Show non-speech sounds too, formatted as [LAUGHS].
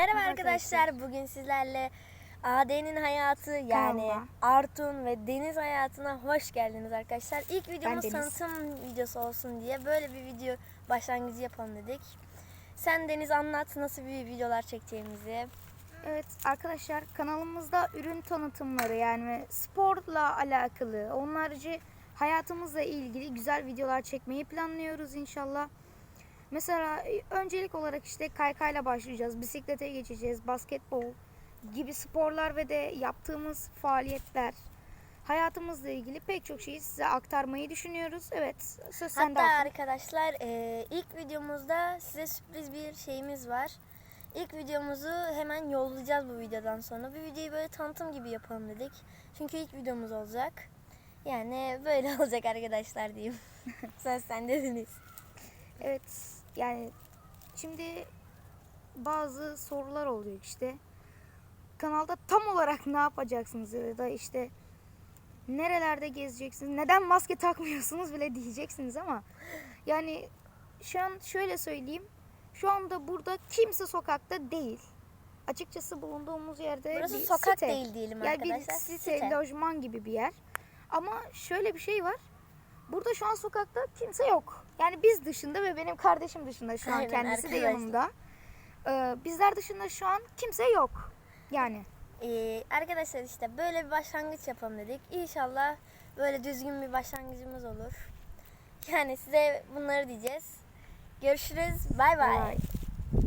Merhaba arkadaşlar. Bugün sizlerle AD'nin hayatı yani. Artun ve Deniz hayatına hoş geldiniz arkadaşlar. İlk videomuz Deniz. tanıtım videosu olsun diye böyle bir video başlangıcı yapalım dedik. Sen Deniz anlat nasıl bir videolar çekeceğimizi. Evet arkadaşlar kanalımızda ürün tanıtımları yani sporla alakalı onun harici hayatımızla ilgili güzel videolar çekmeyi planlıyoruz inşallah. Mesela e, öncelik olarak işte kaykayla başlayacağız, bisiklete geçeceğiz, basketbol gibi sporlar ve de yaptığımız faaliyetler hayatımızla ilgili pek çok şeyi size aktarmayı düşünüyoruz. Evet söz sende Hatta arkadaşlar e, ilk videomuzda size sürpriz bir şeyimiz var. İlk videomuzu hemen yollayacağız bu videodan sonra. Bu videoyu böyle tanıtım gibi yapalım dedik. Çünkü ilk videomuz olacak. Yani böyle [LAUGHS] olacak arkadaşlar diyeyim. [LAUGHS] Söz sende Deniz. Evet yani şimdi bazı sorular oluyor işte. Kanalda tam olarak ne yapacaksınız ya da işte nerelerde gezeceksiniz, neden maske takmıyorsunuz bile diyeceksiniz ama yani şu an şöyle söyleyeyim. Şu anda burada kimse sokakta değil. Açıkçası bulunduğumuz yerde Burası bir sokak site. değil diyelim Yani bir arkadaşlar. site, Site. lojman gibi bir yer. Ama şöyle bir şey var. Burada şu an sokakta kimse yok. Yani biz dışında ve benim kardeşim dışında şu an Aynen, kendisi de yanımda. Ee, bizler dışında şu an kimse yok. Yani Ee, arkadaşlar işte böyle bir başlangıç yapalım dedik. İnşallah böyle düzgün bir başlangıcımız olur. Yani size bunları diyeceğiz. Görüşürüz. Bay. Bay.